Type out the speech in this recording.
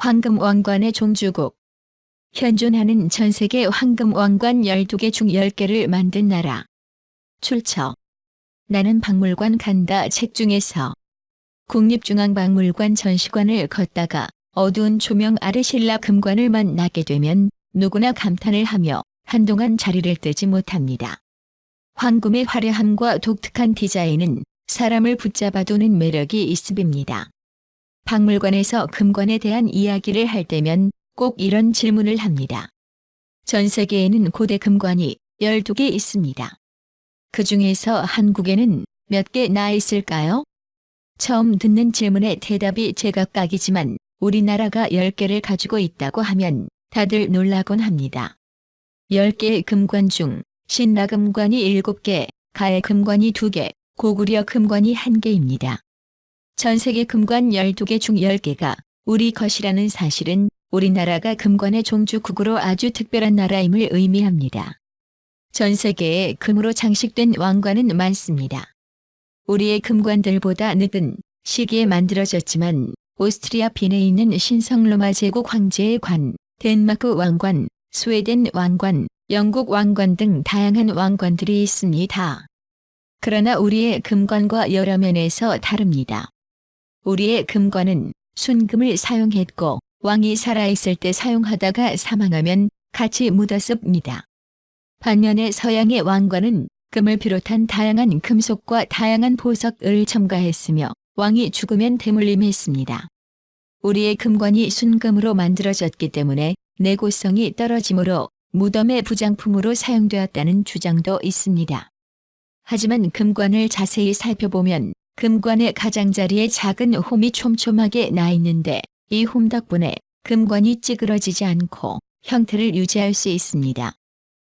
황금 왕관의 종주국 현존하는 전 세계 황금 왕관 12개 중 10개를 만든 나라. 출처 나는 박물관 간다 책 중에서 국립중앙박물관 전시관을 걷다가 어두운 조명 아래 신라 금관을 만나게 되면 누구나 감탄을 하며 한동안 자리를 뜨지 못합니다. 황금의 화려함과 독특한 디자인은 사람을 붙잡아두는 매력이 있습니다. 박물관에서 금관에 대한 이야기를 할 때면 꼭 이런 질문을 합니다. 전 세계에는 고대 금관이 12개 있습니다. 그 중에서 한국에는 몇 개 나 있을까요? 처음 듣는 질문에 대답이 제각각이지만 우리나라가 10개를 가지고 있다고 하면 다들 놀라곤 합니다. 10개의 금관 중 신라 금관이 7개, 가해 금관이 2개, 고구려 금관이 1개입니다. 전 세계 금관 12개 중 10개가 우리 것이라는 사실은 우리나라가 금관의 종주국으로 아주 특별한 나라임을 의미합니다. 전 세계에 금으로 장식된 왕관은 많습니다. 우리의 금관들보다 늦은 시기에 만들어졌지만 오스트리아 빈에 있는 신성 로마 제국 황제의 관, 덴마크 왕관, 스웨덴 왕관, 영국 왕관 등 다양한 왕관들이 있습니다. 그러나 우리의 금관과 여러 면에서 다릅니다. 우리의 금관은 순금을 사용했고 왕이 살아있을 때 사용하다가 사망하면 같이 묻었습니다. 반면에 서양의 왕관은 금을 비롯한 다양한 금속과 다양한 보석을 첨가했으며 왕이 죽으면 대물림했습니다. 우리의 금관이 순금으로 만들어졌기 때문에 내구성이 떨어지므로 무덤의 부장품으로 사용되었다는 주장도 있습니다. 하지만 금관을 자세히 살펴보면 금관의 가장자리에 작은 홈이 촘촘하게 나 있는데 이 홈 덕분에 금관이 찌그러지지 않고 형태를 유지할 수 있습니다.